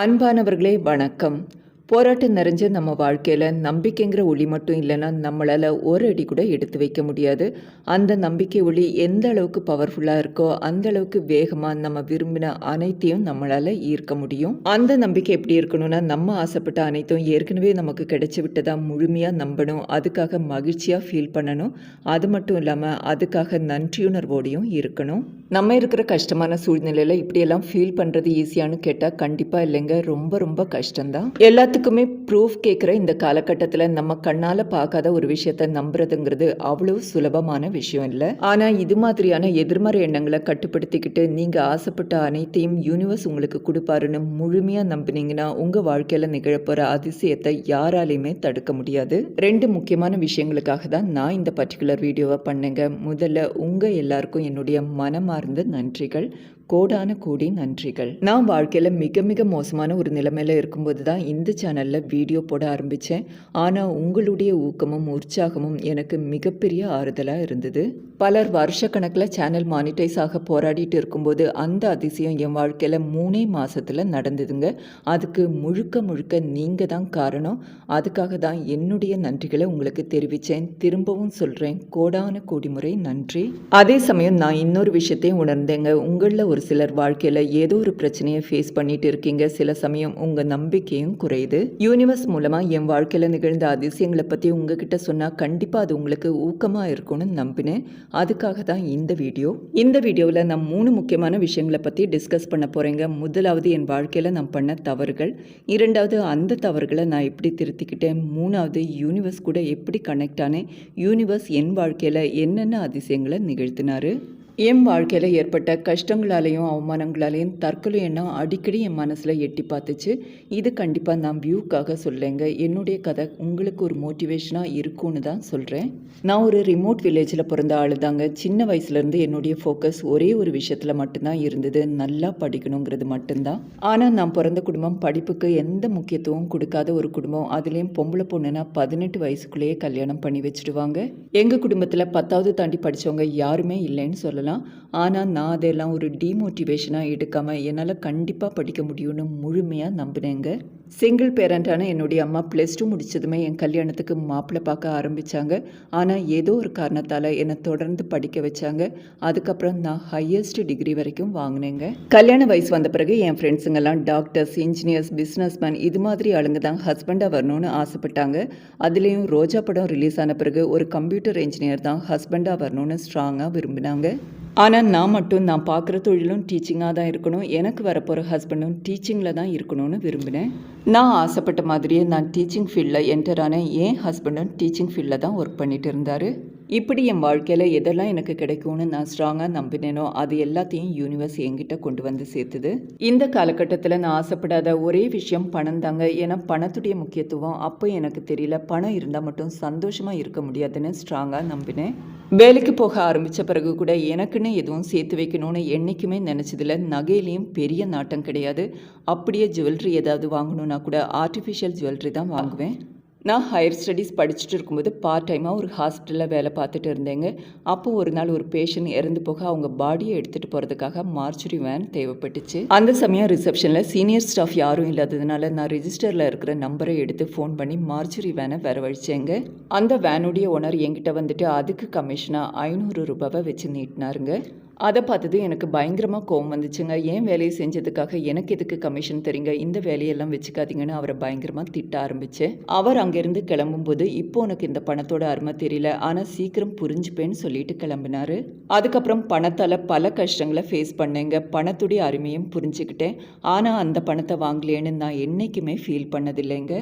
அன்பானவர்களே வணக்கம். போராட்டம் நிறைஞ்ச நம்ம வாழ்க்கையில் நம்பிக்கைங்கிற ஒளி மட்டும் இல்லைன்னா நம்மளால் ஒரு அடி கூட எடுத்து வைக்க முடியாது. அந்த நம்பிக்கை ஒளி எந்த அளவுக்கு பவர்ஃபுல்லாக இருக்கோ அந்த அளவுக்கு வேகமாக நம்ம விரும்பின அனைத்தையும் நம்மளால் ஈர்க்க முடியும். அந்த நம்பிக்கை எப்படி இருக்கணும்னா நம்ம ஆசைப்பட்ட அனைத்தும் ஏற்கனவே நமக்கு கிடைச்சி விட்டதாக முழுமையாக நம்பணும். அதுக்காக மகிழ்ச்சியாக ஃபீல் பண்ணணும். அது மட்டும் இல்லாமல் அதுக்காக நன்றியுணர்வோடையும் இருக்கணும். நம்ம இருக்கிற கஷ்டமான சூழ்நிலையில் இப்படியெல்லாம் ஃபீல் பண்ணுறது ஈஸியானு கேட்டால் கண்டிப்பாக இல்லைங்க. ரொம்ப ரொம்ப கஷ்டம்தான். எல்லாத்துக்குமே ப்ரூஃப் கேட்குற இந்த காலகட்டத்தில் நம்ம கண்ணால் பார்க்காத ஒரு விஷயத்த நம்புறதுங்கிறது அவ்வளோ சுலபமான விஷயம் இல்லை. ஆனால் இது மாதிரியான எதிர்மறை எண்ணங்களை கட்டுப்படுத்திக்கிட்டு நீங்கள் ஆசைப்பட்ட அனைத்தையும் யூனிவர்ஸ் உங்களுக்கு கொடுப்பாருன்னு முழுமையாக நம்பினீங்கன்னா உங்கள் வாழ்க்கையில் நிகழப்போகிற அதிசயத்தை யாராலையுமே தடுக்க முடியாது. ரெண்டு முக்கியமான விஷயங்களுக்காக தான் நான் இந்த பர்டிகுலர் வீடியோவை பண்ணுங்க. முதல்ல உங்கள் எல்லாருக்கும் என்னுடைய மனமார்ந்த நன்றிகள். கோடான கோடி நன்றிகள். நான் வாழ்க்கையில் மிக மிக மோசமான ஒரு நிலைமையில் இருக்கும்போது தான் இந்த சேனலில் வீடியோ போட ஆரம்பித்தேன் ஆனால் உங்களுடைய ஊக்கமும் உற்சாகமும் எனக்கு மிகப்பெரிய ஆறுதலாக இருந்தது. பலர் வருஷக்கணக்கில் சேனல் மானிட்டைஸ் ஆக போராடிட்டு இருக்கும்போது அந்த அதிசயம் என் வாழ்க்கையில் மூணே மாதத்தில் நடந்ததுங்க. அதுக்கு முழுக்க முழுக்க நீங்கள் தான் காரணம். அதுக்காக தான் என்னுடைய நன்றிகளை உங்களுக்கு தெரிவித்தேன் திரும்பவும் சொல்கிறேன் கோடான கோடி முறை நன்றி. அதே சமயம் நான் இன்னொரு விஷயத்தையும் உணர்ந்தேங்க. உங்களில் ஒரு சிலர் வாழ்க்கையில் ஏதோ ஒரு பிரச்சனையை ஃபேஸ் பண்ணிட்டு இருக்கீங்க. சில சமயம் உங்கள் நம்பிக்கையும் குறையுது. யூனிவர்ஸ் மூலமாக என் வாழ்க்கையில் நிகழ்ந்த அதிசயங்களை பற்றி உங்ககிட்ட சொன்னால் கண்டிப்பாக அது உங்களுக்கு ஊக்கமாக இருக்கும்னு நம்பினேன். அதுக்காக தான் இந்த வீடியோ. இந்த வீடியோவில் நான் மூணு முக்கியமான விஷயங்களை பற்றி டிஸ்கஸ் பண்ண போகிறேங்க முதலாவது என் வாழ்க்கையில் நான் பண்ண தவறுகள். இரண்டாவது அந்த தவறுகளை நான் எப்படி திருத்திக்கிட்டேன். மூணாவது யூனிவர்ஸ் கூட எப்படி கனெக்ட் ஆனேன். யூனிவர்ஸ் என் வாழ்க்கையில் என்னென்ன அதிசயங்களை நிகழ்த்தினாரு? என் வாழ்க்கையில் ஏற்பட்ட கஷ்டங்களாலேயும் அவமானங்களாலேயும் தற்கொலை எண்ணம் அடிக்கடி என் மனசில் எட்டி பார்த்துச்சு. இது கண்டிப்பாக நான் வியூக்காக சொல்லேங்க என்னுடைய கதை உங்களுக்கு ஒரு மோட்டிவேஷனாக இருக்கும்னு தான் சொல்கிறேன் நான் ஒரு ரிமோட் வில்லேஜில் பிறந்த ஆள் தாங்க சின்ன வயசுலேருந்து என்னுடைய ஃபோக்கஸ் ஒரே ஒரு விஷயத்தில் மட்டும்தான் இருந்தது. நல்லா படிக்கணுங்கிறது மட்டும்தான். ஆனால் நான் பிறந்த குடும்பம் படிப்புக்கு எந்த முக்கியத்துவம் கொடுக்காத ஒரு குடும்பம். அதுலேயும் பொம்பளை பொண்ணுனா பதினெட்டு வயசுக்குள்ளேயே கல்யாணம் பண்ணி வச்சுடுவாங்க. எங்கள் குடும்பத்தில் பத்தாவது தாண்டி படித்தவங்க யாருமே இல்லைன்னு சொல்லலாம் ஆனால் நான் அதெல்லாம் ஒரு டிமோட்டிவேஷனாக எடுக்காமல் என்னால் கண்டிப்பாக படிக்க முடியும்னு முழுமையாக நம்பினேங்க சிங்கிள் பேரண்டான என்னுடைய அம்மா ப்ளஸ் டூ முடிச்சதுமே என் கல்யாணத்துக்கு மாப்பிள்ளை பார்க்க ஆரம்பித்தாங்க ஆனால் ஏதோ ஒரு காரணத்தால் என்னை தொடர்ந்து படிக்க வச்சாங்க. அதுக்கப்புறம் நான் ஹையஸ்ட் டிகிரி வரைக்கும் வாங்கினேங்க. கல்யாண வயசு வந்த பிறகு என் ஃப்ரெண்ட்ஸுங்கெல்லாம் டாக்டர்ஸ் இன்ஜினியர்ஸ் பிஸ்னஸ்மேன் இது மாதிரி ஆளுங்க தான் ஹஸ்பண்டாக வரணும்னு ஆசைப்பட்டாங்க. அதுலேயும் ரோஜா படம் ரிலீஸ் ஆன பிறகு ஒரு கம்ப்யூட்டர் இன்ஜினியர் தான் ஹஸ்பண்டாக வரணும்னு ஸ்ட்ராங்காக விரும்பினாங்க. ஆனால் நான் மட்டும் நான் பார்க்குற தொழிலும் டீச்சிங்காக தான் இருக்கணும். எனக்கு வரப்போகிற ஹஸ்பண்டும் டீச்சிங்கில் தான் இருக்கணும்னு விரும்பினேன். நான் ஆசைப்பட்ட மாதிரியே நான் டீச்சிங் ஃபீல்டில் என்டர் ஆனேன். என் ஹஸ்பண்டும் டீச்சிங் ஃபீல்டில் தான் ஒர்க் பண்ணிட்டு இருந்தார். இப்படி என் வாழ்க்கையில் எதெல்லாம் எனக்கு கிடைக்கும்னு நான் ஸ்ட்ராங்காக நம்பினேனோ அது எல்லாத்தையும் யூனிவர்ஸ் என்கிட்ட கொண்டு வந்து சேர்த்துது. இந்த காலகட்டத்தில் நான் ஆசைப்படாத ஒரே விஷயம் பணம் தாங்க. ஏன்னா பணத்துடைய முக்கியத்துவம் அப்போ எனக்கு தெரியல. பணம் இருந்தால் மட்டும் சந்தோஷமாக இருக்க முடியாதுன்னு ஸ்ட்ராங்காக நம்பினேன். வேலைக்கு போக ஆரம்பித்த பிறகு கூட எனக்குன்னு எதுவும் சேர்த்து வைக்கணும்னு என்றைக்குமே நினச்சதில் நகையிலையும் பெரிய நாட்டம் கிடையாது. அப்படியே ஜுவல்லரி ஏதாவது வாங்கணுன்னா கூட ஆர்டிஃபிஷியல் ஜுவல்லரி தான் வாங்குவேன். நான் ஹையர் ஸ்டடீஸ் படிச்சுட்டு இருக்கும்போது பார்ட் டைமாக ஒரு ஹாஸ்பிட்டலில் வேலை பார்த்துட்டு இருந்தேங்க. அப்போது ஒரு நாள் ஒரு பேஷண்ட் இறந்து போக அவங்க பாடியை எடுத்துகிட்டு போகிறதுக்காக மார்ச்சுரி வேன் தேவைப்பட்டுச்சு. அந்த சமயம் ரிசப்ஷனில் சீனியர் ஸ்டாஃப் யாரும் இல்லாததுனால நான் ரிஜிஸ்டரில் இருக்கிற நம்பரை எடுத்து ஃபோன் பண்ணி மார்ச்சுரி வேனை வரவழிச்சேங்க. அந்த வேனுடைய ஓனர் என்கிட்ட வந்துட்டு அதுக்கு கமிஷனாக ஐநூறு ரூபாவை வச்சு நீட்டினாருங்க. அதை பார்த்தது எனக்கு பயங்கரமாக கோவம் வந்துச்சுங்க. ஏன் வேலையை செஞ்சதுக்காக எனக்கு எதுக்கு கமிஷன் தெரியுங்க இந்த வேலையெல்லாம் வச்சுக்காதீங்கன்னு அவரை பயங்கரமாக திட்ட ஆரம்பித்தேன் அவர் அங்கேருந்து கிளம்பும்போது இப்போ உனக்கு இந்த பணத்தோட அருமை தெரியல. ஆனால் சீக்கிரம் புரிஞ்சுப்பேன்னு சொல்லிட்டு கிளம்பினாரு. அதுக்கப்புறம் பணத்தால் பல கஷ்டங்களை ஃபேஸ் பண்ணேங்க. பணத்துடைய அருமையும் புரிஞ்சுக்கிட்டேன். ஆனால் அந்த பணத்தை வாங்கலேன்னு நான் என்றைக்குமே ஃபீல் பண்ணதில்லைங்க.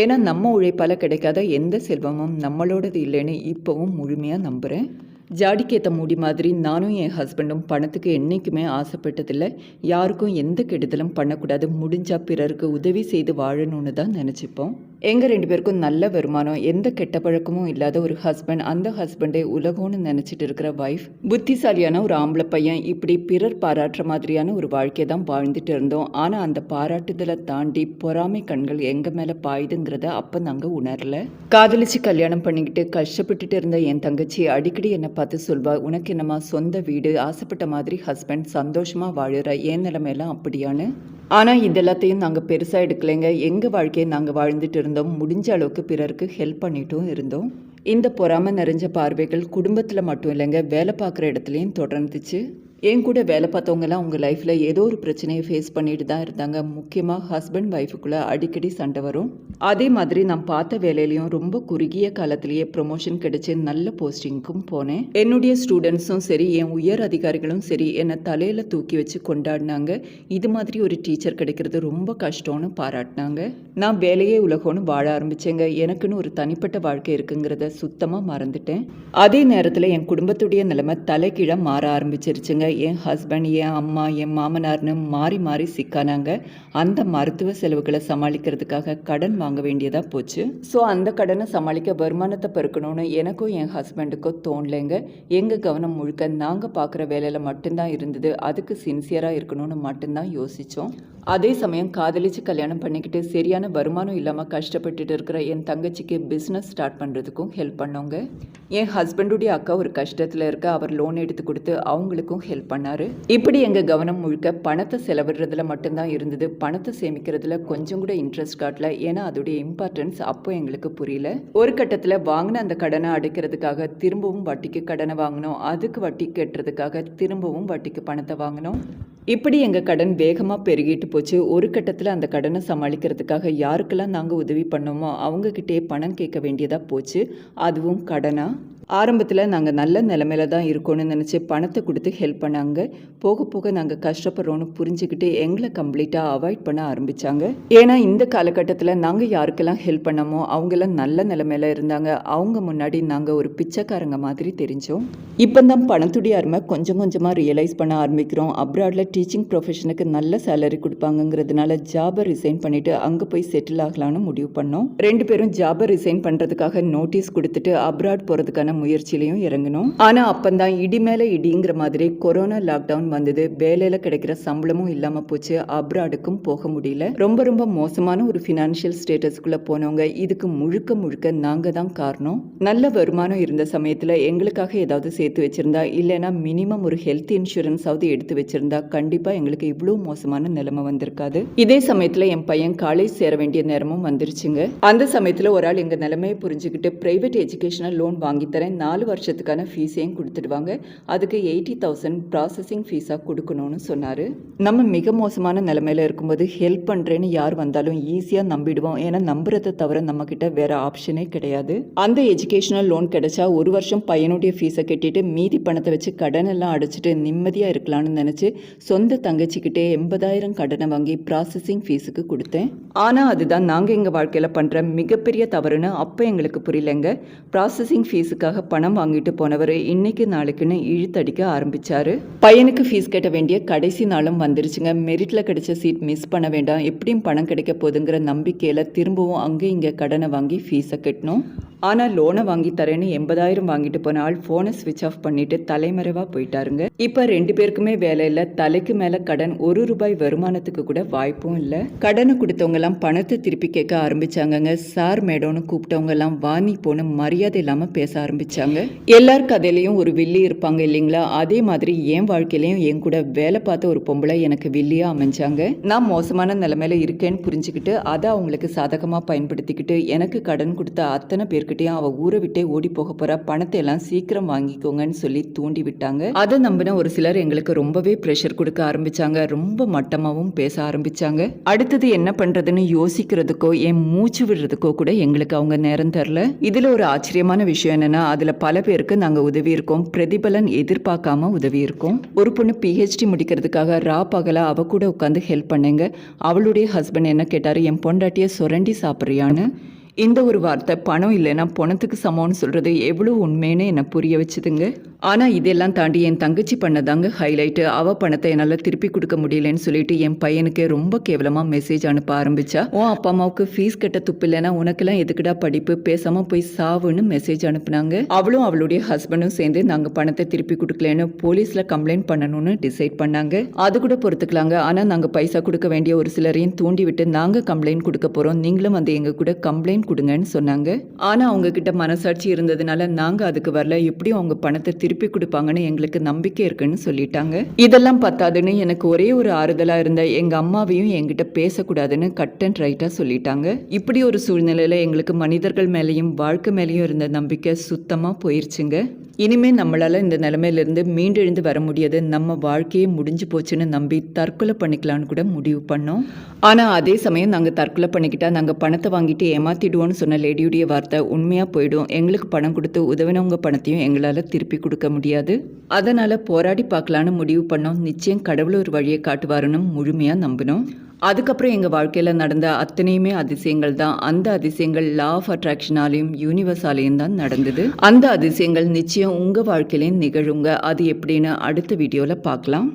ஏன்னா நம்ம உழைப்பால் கிடைக்காத எந்த செல்வமும் நம்மளோடது இல்லைன்னு இப்போவும் முழுமையாக நம்புகிறேன் ஜாடிக்கேற்ற மூடி மாதிரி நானும் என் ஹஸ்பண்டும் பணத்துக்கு என்றைக்குமே ஆசைப்பட்டதில்லை. யாருக்கும் எந்த கெடுதலும் பண்ணக்கூடாது. முடிஞ்சால் பிறருக்கு உதவி செய்து வாழணும்னு தான் நினச்சிப்போம். எங்கள் ரெண்டு பேருக்கும் நல்ல வருமானம் எந்த கெட்ட பழக்கமும் இல்லாத ஒரு ஹஸ்பண்ட் அந்த ஹஸ்பண்டே உலகம்னு நினச்சிட்டு இருக்கிற ஒய்ஃப் புத்திசாலியான ஒரு ஆம்பளை பையன் இப்படி பிறர் பாராட்டுற மாதிரியான ஒரு வாழ்க்கையை தான் வாழ்ந்துட்டு இருந்தோம். ஆனால் அந்த பாராட்டுதலை தாண்டி பொறாமை கண்கள் எங்கள் மேலே பாயுதுங்கிறத அப்போ நாங்கள் உணரல. காதலிச்சு கல்யாணம் பண்ணிக்கிட்டு கஷ்டப்பட்டுட்டு இருந்த என் தங்கச்சி அடிக்கடி என்னை பார்த்து சொல்வா உனக்கு என்னம்மா சொந்த வீடு ஆசைப்பட்ட மாதிரி ஹஸ்பண்ட் சந்தோஷமாக வாழுற என் நிலைமையெல்லாம் அப்படியான்னு? ஆனால் இதெல்லாத்தையும் நாங்கள் பெருசாக எடுக்கலைங்க. எங்கள் வாழ்க்கையை நாங்கள் வாழ்ந்துட்டு இருந்தோம். முடிஞ்ச அளவுக்கு பிறருக்கு ஹெல்ப் பண்ணிட்டும் இருந்தோம். இந்த பொறாமை நிறைஞ்ச பார்வைகள் குடும்பத்தில் மட்டும் இல்லைங்க. வேலை பார்க்குற இடத்துலையும் தொடர்ந்துச்சு. என் கூட வேலை பார்த்தவங்கலாம் அவங்க லைஃப்பில் ஏதோ ஒரு பிரச்சனையை ஃபேஸ் பண்ணிட்டு தான் இருந்தாங்க. முக்கியமாக ஹஸ்பண்ட் ஒய்ஃபுக்குள்ளே அடிக்கடி சண்டை வரும். அதே மாதிரி நான் பார்த்த வேலையிலையும் ரொம்ப குறுகிய காலத்திலேயே ப்ரொமோஷன் கிடைச்சி நல்ல போஸ்டிங்க்கும் போனேன். என்னுடைய ஸ்டூடெண்ட்ஸும் சரி என் உயர் அதிகாரிகளும் சரி என்னை தலையில் தூக்கி வச்சு கொண்டாடினாங்க. இது மாதிரி ஒரு டீச்சர் கிடைக்கிறது ரொம்ப கஷ்டம்னு பாராட்டினாங்க. நான் வேலையே உலகம்னு வாழ ஆரம்பிச்சேங்க. எனக்குன்னு ஒரு தனிப்பட்ட வாழ்க்கை இருக்குங்கிறத சுத்தமாக மறந்துட்டேன். அதே நேரத்தில் என் குடும்பத்துடைய நிலைமை தலைகீழாக மாற ஆரம்பிச்சிருச்சுங்க. என் ஹஸ்பண்ட் என் அம்மா என் மாமனார்னு மாறி மாறி சிக்கானாங்க. அந்த மருத்துவ செலவுகளை சமாளிக்கிறதுக்காக கடன் வாங்க வேண்டியதாக போச்சு. ஸோ அந்த கடனை சமாளிக்க வருமானத்தை பெருக்கணும்னு எனக்கும் என் ஹஸ்பண்டுக்கும் தோணலைங்க. எங்கள் கவனம் முழுக்க நாங்கள் பார்க்குற வேலையில் மட்டும்தான் இருந்தது. அதுக்கு சின்சியராக இருக்கணும்னு மட்டும்தான் யோசித்தோம் அதே சமயம் காதலிச்சு கல்யாணம் பண்ணிக்கிட்டு சரியான வருமானம் இல்லாமல் கஷ்டப்பட்டுட்டு இருக்கிற என் தங்கச்சிக்கு பிஸ்னஸ் ஸ்டார்ட் பண்ணுறதுக்கும் ஹெல்ப் பண்ணோங்க. என் ஹஸ்பண்டுடைய அக்கா ஒரு கஷ்டத்தில் இருக்க அவர் லோன் எடுத்து கொடுத்து அவங்களுக்கும் ஹெல்ப் பண்ணாரு. இப்படி எங்கள் கவனம் முழுக்க பணத்தை செலவிடுறதுல மட்டும்தான் இருந்தது. பணத்தை சேமிக்கிறதுல கொஞ்சம் கூட இன்ட்ரெஸ்ட் காட்டல. ஏன்னா அதோடைய இம்பார்ட்டன்ஸ் அப்போ எங்களுக்கு புரியல. ஒரு கட்டத்தில் வாங்கின அந்த கடனை அடைக்கிறதுக்காக திரும்பவும் வட்டிக்கு கடனை வாங்கினோம். அதுக்கு வட்டி கட்டுறதுக்காக திரும்பவும் வட்டிக்கு பணத்தை வாங்கினோம். இப்படி எங்கள் கடன் வேகமாக பெருகிட்டு போச்சு. ஒரு கட்டத்தில் அந்த கடனை சமாளிக்கிறதுக்காக யாருக்கெல்லாம் நாங்கள் உதவி பண்ணோமோ அவங்கக்கிட்டே பணம் கேட்க வேண்டியதாக போச்சு. அதுவும் கடனாக ஆரம்பத்தில் நாங்கள் நல்ல நிலமையில தான் இருக்கோன்னு நினச்சி பணத்தை கொடுத்து ஹெல்ப் பண்ணாங்க. போக போக நாங்கள் கஷ்டப்படுறோன்னு புரிஞ்சுக்கிட்டு எங்களை கம்ப்ளீட்டாக அவாய்ட் பண்ண ஆரம்பித்தாங்க ஏன்னா இந்த காலகட்டத்தில் நாங்கள் யாருக்கெல்லாம் ஹெல்ப் பண்ணமோ அவங்கெல்லாம் நல்ல நிலமையில இருந்தாங்க. அவங்க முன்னாடி நாங்கள் ஒரு பிச்சைக்காரங்க மாதிரி தெரிஞ்சோம். இப்போ தான் பணத்துடைய அருமை கொஞ்சம் கொஞ்சமாக ரியலைஸ் பண்ண ஆரம்பிக்கிறோம். அப்ராடில் டீச்சிங் ப்ரொஃபஷனுக்கு நல்ல சேலரி கொடுப்பாங்கங்கிறதுனால ஜாபை ரிசைன் பண்ணிவிட்டு அங்கே போய் செட்டில் ஆகலான்னு முடிவு பண்ணோம். ரெண்டு பேரும் ஜாபை ரிசைன் பண்ணுறதுக்காக நோட்டீஸ் கொடுத்துட்டு அப்ராட் போகிறதுக்கான முயற்சியிலையும் இறங்கணும். ஆனால் அப்பந்தான் இடி மேலே இடிங்கிற மாதிரி கொரோனா லாக்டவுன் வந்தது. வேலையில் கிடைக்கிற சம்பளமும் இல்லாமல் போச்சு. அப்ராடுக்கும் போக முடியல. ரொம்ப ரொம்ப மோசமான ஒரு ஃபினான்ஷியல் ஸ்டேட்டஸ்க்குள்ளே போனவங்க இதுக்கு முழுக்க முழுக்க நாங்கள் தான் காரணம். நல்ல வருமானம் இருந்த சமயத்தில் எங்களுக்காக ஏதாவது சேர்த்து வச்சிருந்தா இல்லைன்னா மினிமம் ஒரு ஹெல்த் இன்சூரன்ஸாவது எடுத்து வச்சிருந்தா கண்டிப்பாக எங்களுக்கு இவ்வளோ மோசமான நிலைமை வந்திருக்காது. இதே சமயத்தில் என் பையன் காலேஜ் சேர வேண்டிய நேரமும் வந்துருச்சுங்க. அந்த சமயத்தில் ஒரு ஆள் எங்கள் நிலைமையை புரிஞ்சுக்கிட்டு பிரைவேட் எஜுகேஷனல் லோன் தரேன். நாலு வருஷத்துக்கான ஃபீஸையும் கொடுத்துடுவாங்க. அதுக்கு எயிட்டி தௌசண்ட் ப்ராசஸிங் ஃபீஸாக கொடுக்கணும்னு சொன்னார். நம்ம மிக மோசமான நிலமையில் இருக்கும்போது ஹெல்ப் பண்ணுறேன்னு யார் வந்தாலும் ஈஸியாக நம்பிடுவோம். ஏன்னா நம்புறதை தவிர நம்மக்கிட்ட வேற ஆப்ஷனே கிடையாது. அந்த எஜுகேஷனல் லோன் கிடைச்சா ஒரு வருஷம் பையனுடைய ஃபீஸை கட்டிட்டு மீதி பணத்தை வச்சு கடன் எல்லாம் அடைச்சிட்டு நிம்மதியாக இருக்கலாம்னு நினச்சி சொந்த தங்கச்சிக்கிட்டே எண்பதாயிரம் கடனை வாங்கி ப்ராசஸிங் ஃபீஸுக்கு கொடுத்தேன். ஆனால் அதுதான் நாங்கள் எங்கள் வாழ்க்கையில் பண்ணுற மிகப்பெரிய தவறுன்னு அப்போ எங்களுக்கு புரியலைங்க. ப்ராசஸிங் ஃபீஸுக்காக பணம் வாங்கிட்டு போனவர் இன்னைக்கு நாளைக்குன்னு இழுத்தடிக்க ஆரம்பிச்சாரு. பையனுக்கு ஃபீஸ் கட்ட வேண்டிய கடைசி நாளும் வந்துருச்சுங்க. மெரிட்ல கிடைச்ச சீட் மிஸ் பண்ண வேண்டாம். எப்படியும் பணம் கிடைக்க போதுங்கிற நம்பிக்கையில திரும்பவும் அங்கே இங்கே கடனை வாங்கி ஃபீஸை கட்டணும். ஆனால் லோனை வாங்கி தரேன்னு எண்பதாயிரம் வாங்கிட்டு போன ஆள் ஃபோனை ஸ்விட்ச் ஆஃப் பண்ணிட்டு தலைமறைவாக போயிட்டாருங்க. இப்போ ரெண்டு பேருக்குமே வேலை இல்லை. தலைக்கு மேலே கடன் ஒரு ரூபாய் வருமானத்துக்கு கூட வாய்ப்பும் இல்லை. கடனை கொடுத்தவங்கெல்லாம் பணத்தை திருப்பி கேட்க ஆரம்பிச்சாங்கங்க. சார் மேடம்னு கூப்பிட்டவங்க எல்லாம் வாணி போன மரியாதை இல்லாமல் பேச ஆரம்பித்தாங்க எல்லார் கதையிலையும் ஒரு வில்லி இருப்பாங்க இல்லைங்களா? அதே மாதிரி என் வாழ்க்கையிலையும் என் கூட வேலை பார்த்த ஒரு பொம்பளை எனக்கு வில்லியாக அமைஞ்சாங்க. நான் மோசமான நிலைமையில இருக்கேன்னு புரிஞ்சுக்கிட்டு அதை அவங்களுக்கு சாதகமாக பயன்படுத்திக்கிட்டு எனக்கு கடன் கொடுத்த அத்தனை பேர்கிட்டையும் அவள் ஊரை விட்டே ஓடி போக போகிற பணத்தை எல்லாம் சீக்கிரம் வாங்கிக்கோங்கன்னு சொல்லி தூண்டி விட்டாங்க. அதை நம்பின ஒரு சிலர் எங்களுக்கு ரொம்பவே ப்ரெஷர் கொடுக்க ஆரம்பிச்சாங்க. ரொம்ப மட்டமாகவும் பேச ஆரம்பிச்சாங்க. அடுத்தது என்ன பண்றதுன்னு யோசிக்கிறதுக்கோ என் மூச்சு விடுறதுக்கோ கூட எங்களுக்கு அவங்க நேரம் தரல. இதுல ஒரு ஆச்சரியமான விஷயம் என்னன்னா அதில் பல பேருக்கு நாங்கள் உதவி இருக்கோம் பிரதிபலன் எதிர்பார்க்காம உதவி இருக்கோம் ஒரு பொண்ணு பிஹெச்டி முடிக்கிறதுக்காக ரா பகலா அவ கூட உட்காந்து ஹெல்ப் பண்ணேங்க. அவளுடைய ஹஸ்பண்ட் என்ன கேட்டார் என் பொண்டாட்டியை சுரண்டி சாப்பிட்றியான்னு? இந்த ஒரு வார்த்தை பணம் இல்லைன்னா பணத்துக்கு சமம்னு சொல்கிறது எவ்வளோ உண்மைன்னு என்னை புரிய வச்சுதுங்க. ஆனால் இதெல்லாம் தாண்டி என் தங்கச்சி பண்ணதாங்க ஹைலைட்டு அவள் பணத்தை என்னால் திருப்பி கொடுக்க முடியலன்னு சொல்லிட்டு என் பையனுக்கு ரொம்ப கேவலமாக மெசேஜ் அனுப்ப ஆரம்பிச்சா. உன் அப்பா அம்மாவுக்கு ஃபீஸ் கட்ட துப்பு இல்லைன்னா உனக்கெல்லாம் எதுக்குடா படிப்பு? பேசாமல் போய் சாவுன்னு மெசேஜ் அனுப்புனாங்க. அவளும் அவளுடைய ஹஸ்பண்டும் சேர்ந்து நாங்கள் பணத்தை திருப்பி கொடுக்கலன்னு போலீஸில் கம்ப்ளைண்ட் பண்ணணும்னு டிசைட் பண்ணாங்க. அது கூட பொறுத்துக்கலாங்க. ஆனால் நாங்கள் பைசா கொடுக்க வேண்டிய ஒரு சிலரையும் தூண்டி விட்டு நாங்கள் கம்ப்ளைண்ட் கொடுக்க போகிறோம் நீங்களும் வந்து எங்கள் கூட கம்ப்ளைண்ட் கொடுங்கன்னு சொன்னாங்க. ஆனால் அவங்க கிட்ட மனசாட்சி இருந்ததுனால நாங்கள் அதுக்கு வரல. எப்படியும் அவங்க பணத்தை திருப்பி கொடுப்பாங்கன்னு எங்களுக்கு நம்பிக்கை இருக்குன்னு சொல்லிட்டாங்க. இதெல்லாம் பத்தாதுன்னு எனக்கு ஒரே ஒரு ஆறுதலாக இருந்த எங்கள் அம்மாவையும் என்கிட்ட பேசக்கூடாதுன்னு கட் அண்ட் ரைட்டாக சொல்லிட்டாங்க. இப்படி ஒரு சூழ்நிலையில் எங்களுக்கு மனிதர்கள் மேலேயும் வாழ்க்கை மேலேயும் இருந்த நம்பிக்கை சுத்தமாக போயிருச்சுங்க. இனிமேல் நம்மளால் இந்த நிலமையிலேருந்து மீண்டெழுந்து வர முடியாது. நம்ம வாழ்க்கையே முடிஞ்சு போச்சுன்னு நம்பி தற்கொலை பண்ணிக்கலான்னு கூட முடிவு பண்ணோம். ஆனால் அதே சமயம் நாங்கள் தற்கொலை பண்ணிக்கிட்டால் நாங்கள் பணத்தை வாங்கிட்டு ஏமாத்திடுவோம்னு சொன்ன லேடியுடைய வார்த்தை உண்மையாக போயிடும். எங்களுக்கு பணம் கொடுத்து உதவினவங்க பணத்தையும் எங்களால் திருப்பி கொடுக்க முடியாது. அதனால் போராடி பார்க்கலான்னு முடிவு பண்ணோம். நிச்சயம் கடவுள் ஒரு வழியை காட்டுவாருன்னு முழுமையாக நம்பினோம். அதுக்கப்புறம் எங்கள் வாழ்க்கையில் நடந்த அத்தனையுமே அதிசயங்கள் தான். அந்த அதிசயங்கள் லா ஆஃப் அட்ராக்ஷனாலையும் யூனிவர்ஸாலையும் தான் நடந்தது. அந்த அதிசயங்கள் நிச்சயம் உங்கள் வாழ்க்கையிலையும் நிகழுங்க. அது எப்படின்னு அடுத்த வீடியோவில் பார்க்கலாம்.